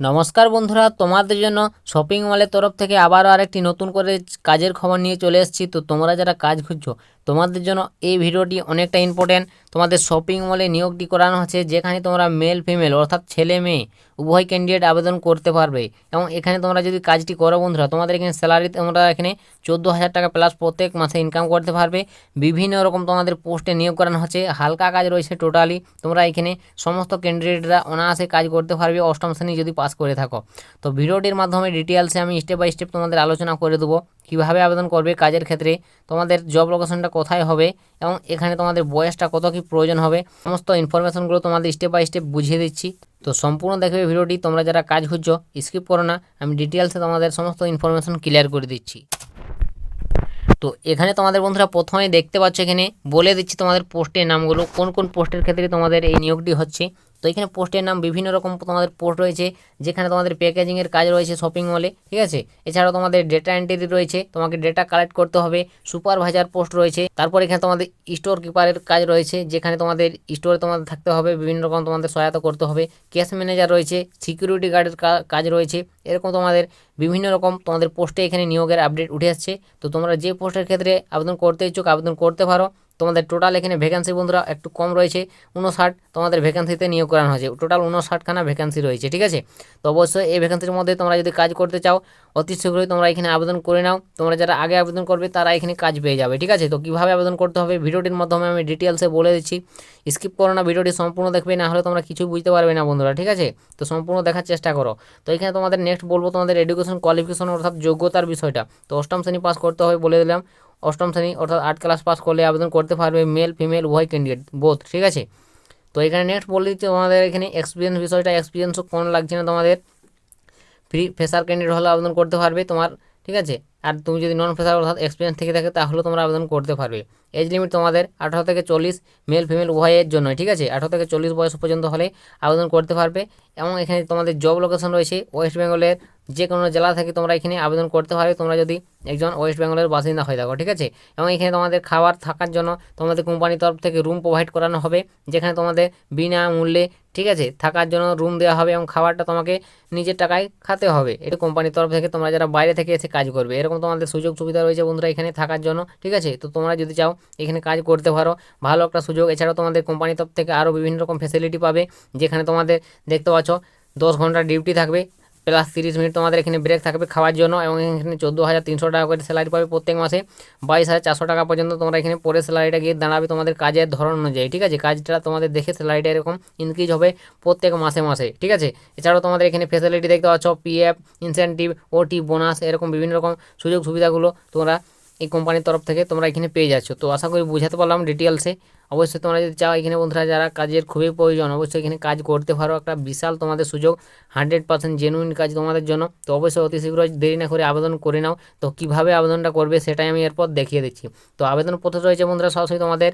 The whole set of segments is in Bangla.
নমস্কার বন্ধুরা, তোমাদের জন্য শপিং মলের তরফ থেকে আবারও আরেকটি নতুন করে কাজের খবর নিয়ে চলে এসেছি। তো তোমরা যারা কাজ খুঁজছো, তোমাদের জন্য এই ভিডিওটি অনেকটা ইম্পর্টেন্ট তোমাদের শপিং মলে নিয়োগটি করানো হচ্ছে, যেখানে তোমরা মেল ফিমেল অর্থাৎ ছেলে মেয়ে উভয় ক্যান্ডিডেট আবেদন করতে পারবে। এবং এখানে তোমরা যদি কাজটি করো বন্ধুরা, তোমাদের এখানে স্যালারি তোমরা এখানে চোদ্দ হাজার টাকা প্লাস প্রত্যেক মাসে ইনকাম করতে পারবে। বিভিন্ন রকম তোমাদের পোস্টে নিয়োগ করানো হচ্ছে, হালকা কাজ রয়েছে টোটালি তোমরা এখানে সমস্ত ক্যান্ডিডেটরা অনায়াসে কাজ করতে পারবে, অষ্টম শ্রেণি যদি পাস করে থাকো। তো ভিডিওটির মাধ্যমে ডিটেলসে আমি স্টেপ বাই স্টেপ তোমাদের আলোচনা করে দেবো, কীভাবে আবেদন করবে কাজের ক্ষেত্রে, তোমাদের জব লোকেশনটা কোথায় হবে, এবং এখানে তোমাদের বয়সটা কত কী প্রয়োজন হবে, সমস্ত ইনফরমেশনগুলো তোমাদের স্টেপ বাই স্টেপ বুঝিয়ে দিচ্ছি। তো সম্পূর্ণ দেখবে ভিডিওটি, তোমরা যারা কাজ খুঁজছো স্কিপ করো না। আমি ডিটেলসে তোমাদের সমস্ত ইনফরমেশন ক্লিয়ার করে দিচ্ছি। তো এখানে তোমাদের বন্ধুরা প্রথমে দেখতে পাচ্ছ এখানে, বলে দিচ্ছি তোমাদের পোস্টের নামগুলো, কোন কোন পোস্টের ক্ষেত্রে তোমাদের এই নিয়োগটি হচ্ছে। তো এখানে পোস্টের নাম বিভিন্ন রকম তোমাদের পোস্ট রয়েছে, যেখানে তোমাদের প্যাকেজিংয়ের কাজ রয়েছে শপিং মলে ঠিক আছে? এছাড়াও তোমাদের ডেটা এন্ট্রি রয়েছে, তোমাকে ডেটা কালেক্ট করতে হবে সুপারভাইজার পোস্ট রয়েছে, তারপর এখানে তোমাদের স্টোর কিপারের কাজ রয়েছে, যেখানে তোমাদের স্টোরে তোমাদের থাকতে হবে, বিভিন্ন রকম তোমাদের সহায়তা করতে হবে ক্যাশ ম্যানেজার রয়েছে সিকিউরিটি গার্ডের কাজ রয়েছে, এরকম তোমাদের বিভিন্ন রকম তোমাদের পোস্টে এখানে নিয়োগের আপডেট উঠে আসছে। তো তোমরা যে পোস্টের ক্ষেত্রে আবেদন করতে ইচ্ছুক, আবেদন করতে পারো। তোমাদের টোটাল এখানে ভ্যাকেন্সি বন্ধুরা একটু কম রয়েছে, উনষাট তোমাদের ভ্যাকেন্সিতে নিয়োগ করানো হয়েছে। টোটাল উনষাটখানা ভ্যাকেন্সি রয়েছে, ঠিক আছে? তো অবশ্যই এই ভ্যাকেন্সির মধ্যে তোমরা যদি কাজ করতে চাও, অতি শীঘ্রই তোমরা এখানে আবেদন করে নাও। তোমরা যারা আগে আবেদন করবে, তারা এখানে কাজ পেয়ে যাবে, ঠিক আছে? তো কীভাবে আবেদন করতে হবে, ভিডিওটির মাধ্যমে আমি ডিটেলসে বলে দিচ্ছি। স্কিপ করো না, ভিডিওটি সম্পূর্ণ দেখবে, না হলে তোমরা কিছু বুঝতে পারবে না বন্ধুরা, ঠিক আছে? তো সম্পূর্ণ দেখার চেষ্টা করো। তো এখানে তোমাদের নেক্সট বলব, তোমাদের এডুকেশন কোয়ালিফিকেশন অর্থাৎ যোগ্যতার বিষয়টা। তো অষ্টম শ্রেণি পাস করতে হবে বলে দিলাম। অষ্টম শ্রেণি অর্থাৎ আট ক্লাস পাস করলে আবেদন করতে পারবে মেল, ফিমেল, উভয় ক্যান্ডিডেট বোধ ঠিক আছে? তো এখানে নেক্সট বলে দিচ্ছি তোমাদের এখানে এক্সপিরিয়েন্স বিষয়টা এক্সপিরিয়েন্সও কোন লাগছে না তোমাদের? ফ্রি ফ্রেশার ক্যান্ডিডেট হলে আবেদন করতে পারবে তোমার, ঠিক আছে? আর তুমি যদি নন ফ্রেশার অর্থাৎ এক্সপিরিয়েন্স থেকে থাকে তাহলে তোমরা আবেদন করতে পারবে। এজ লিমিট তোমাদের আঠারো থেকে চল্লিশ মেল ফিমেল উভয়ের জন্য, ঠিক আছে? আঠারো থেকে চল্লিশ বয়স পর্যন্ত হলে আবেদন করতে পারবে। এবং এখানে তোমাদের জব লোকেশন রয়েছে ওয়েস্ট বেঙ্গলের যে কোনো জেলা থেকে তোমরা এখানে আবেদন করতে পারবে। তোমরা যদি একজন ওয়েস্ট বেঙ্গলের বাসিন্দা হয়ে থাকো, ঠিক আছে? এবং এখানে তোমাদের খাবার থাকার জন্য তোমাদের কোম্পানির তরফ থেকে রুম প্রোভাইড করানো হবে, যেখানে তোমাদের বিনামূল্যে, ঠিক আছে? থাকার জন্য রুম দেওয়া হবে এবং খাবারটা তোমাকে নিজের টাকায় খাতে হবে। এটা কোম্পানির তরফ থেকে তোমরা যারা বাইরে থেকে এসে কাজ করবে, এরকম তোমাদের সুযোগ সুবিধা রয়েছে বন্ধুরা এখানে থাকার জন্য, ঠিক আছে? তো তোমরা যদি চাও এখানে কাজ করতে পারো, ভালো একটা সুযোগ। এছাড়াও তোমাদের কোম্পানির তরফ থেকে আরও বিভিন্ন রকম ফেসিলিটি পাবে, যেখানে তোমাদের দেখতে পাচ্ছ দশ ঘণ্টা ডিউটি থাকবে। প্লাস তিরিশ মিনিট তোমাদের এখানে ব্রেক থাকবে খাওয়ার জন্য এবং এখানে চোদ্দ হাজার তিনশো টাকা করে স্যালারি পাবে প্রত্যেক মাসে। বাইশ হাজার চারশো টাকা পর্যন্ত তোমরা এখানে পরে স্যালারিটা গিয়ে দাঁড়াবে তোমাদের কাজের ধরন অনুযায়ী, ঠিক আছে? কাজটা তোমাদের দেখে স্যালারিটা এরকম ইনক্রিজ হবে প্রত্যেক মাসে মাসে, ঠিক আছে? এছাড়াও তোমাদের এখানে ফেসিলিটি দেখতে পাচ্ছ পিএফ ইনসেন্টিভ ওটি বোনাস এরকম বিভিন্ন রকম সুযোগ সুবিধাগুলো তোমরা এই কোম্পানির তরফ থেকে তোমরা এখানে পেয়ে যাচ্ছ। তো আশা করি বুঝাতে পারলাম ডিটেলসে অবশ্যই তোমরা যদি চাও, এখানে বন্ধুরা, যারা কাজের খুবই প্রয়োজন, অবশ্যই এখানে কাজ করতে পারো। একটা বিশাল তোমাদের সুযোগ হান্ড্রেড পার্সেন্ট জেনুইন কাজ তোমাদের জন্য। তো অবশ্যই অতি শীঘ্র দেরি না করে আবেদন করে নাও। তো কীভাবে আবেদনটা করবে, সেটাই আমি এরপর দেখিয়ে দিচ্ছি। তো আবেদন পদ্ধতি রয়েছে বন্ধুরা, সরাসরি তোমাদের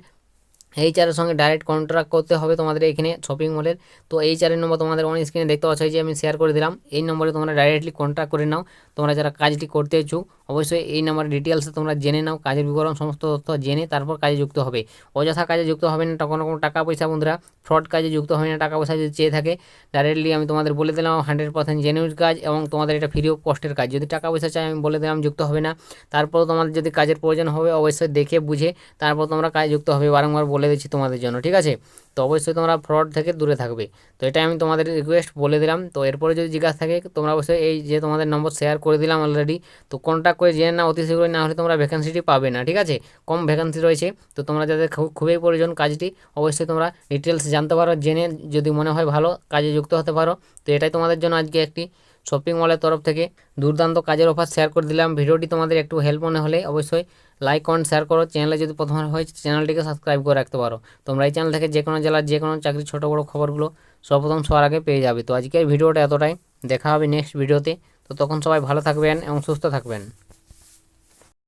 এইচআরের সঙ্গে ডাইরেক্ট কন্ট্রাক্ট করতে হবে তোমাদের এখানে শপিং মলের তো এইচআরের নম্বর তোমাদের অন স্ক্রিনে দেখতে পাচ্ছ যে আমি শেয়ার করে দিলাম। এই নম্বরে তোমরা ডাইরেক্টলি কন্ট্যাক্ট করে নাও। তোমরা যারা কাজটি করতে ইচ্ছুক অবশ্যই এই নাম্বার ডিটেলসে তোমরা জেনে নাও, কাজের বিবরণ, সমস্ত তথ্য জেনে তারপর কাজে যুক্ত হবে। অযথা কাজে যুক্ত হবে না কোনো কোনো টাকা পয়সা বন্ধুরা ফ্রড কাজে যুক্ত হবে না, টাকা পয়সা যদি চেয়ে থাকে ডাইরেক্টলি আমি তোমাদের বলে দিলাম হান্ড্রেড পার্সেন্ট জেনুইন কাজ এবং তোমাদের এটা ফ্রি অফ কস্টের কাজ। যদি টাকা পয়সা চাই, আমি বলে দিলাম, যুক্ত হবে না। তারপর তোমাদের যদি কাজের প্রয়োজন হবে, অবশ্যই দেখে, বুঝে, তারপর তোমরা কাজে যুক্ত হবে, বারংবার বলে দিচ্ছি তোমাদের জন্য, ঠিক আছে? তো অবশ্যই তোমরা ফ্রড থেকে দূরে থাকবে। তো এটা আমি তোমাদের রিকোয়েস্ট বলে দিলাম। তো এরপরে যদি জিজ্ঞাসা থাকে, তোমরা অবশ্যই এই যে তোমাদের নম্বর শেয়ার করে দিলাম অলরেডি তো কন্ট্যাক্ট করে জেনে না অতি শীঘ্রই না হলে তোমরা ভ্যাকেন্সিটি পাবে না, ঠিক আছে? কম ভ্যাকেন্সি রয়েছে। তো তোমরা যাদের খুবই প্রয়োজন কাজটি, অবশ্যই তোমরা ডিটেলস জানতে পারো, জেনে যদি মনে হয় ভালো কাজে যুক্ত হতে পারো। তো এটাই তোমাদের জন্য আজকে একটি শপিং মলের তরফ থেকে দুর্দান্ত কাজের অফার শেয়ার করে দিলাম। ভিডিওটি তোমাদের একটু হেল্প মনে হলে অবশ্যই লাইক কমেন্ট শেয়ার করো। চ্যানেলে যদি প্রথম হয় চ্যানেলটিকে সাবস্ক্রাইব করে রাখতে পারো। তোমরা এই চ্যানেল থেকে যে কোনো জেলার যে কোনো চাকরির ছোটো বড়ো খবরগুলো সর্বপ্রথম সবার আগে পেয়ে যাবে। তো আজকের ভিডিওটা এতটাই। দেখা হবে নেক্সট ভিডিওতে। তো তখন সবাই ভালো থাকবেন এবং সুস্থ থাকবেন।